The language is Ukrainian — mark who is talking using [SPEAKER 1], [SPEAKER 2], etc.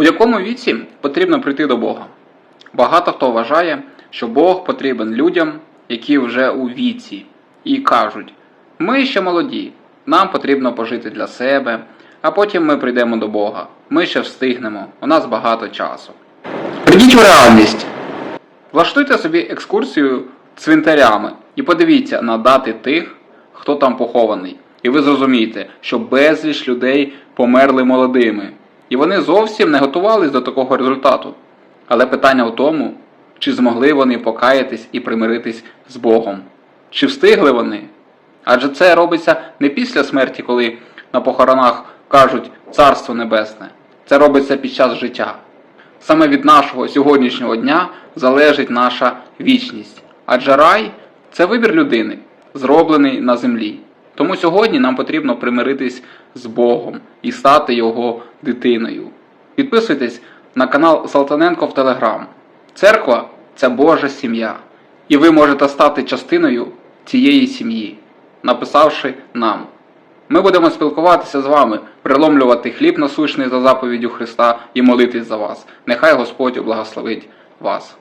[SPEAKER 1] У якому віці потрібно прийти до Бога? Багато хто вважає, що Бог потрібен людям, які вже у віці, і кажуть: ми ще молоді, нам потрібно пожити для себе, а потім ми прийдемо до Бога. Ми ще встигнемо, у нас багато часу. Прийдіть в реальність. Влаштуйте собі екскурсію цвинтарями і подивіться на дати тих, хто там похований. І ви зрозумієте, що безліч людей померли молодими. І вони зовсім не готувались до такого результату. Але питання в тому, чи змогли вони покаятись і примиритись з Богом. Чи встигли вони? Адже це робиться не після смерті, коли на похоронах кажуть Царство Небесне. Це робиться під час життя. Саме від нашого сьогоднішнього дня залежить наша вічність. Адже рай це вибір людини, зроблений на землі. Тому сьогодні нам потрібно примиритись з Богом і стати його дитиною. Підписуйтесь на канал Салтаненко в Телеграм. Церква це Божа сім'я. І ви можете стати частиною цієї сім'ї, написавши нам. Ми будемо спілкуватися з вами, приломлювати хліб насущний за заповіддю Христа і молитись за вас. Нехай Господь благословить вас.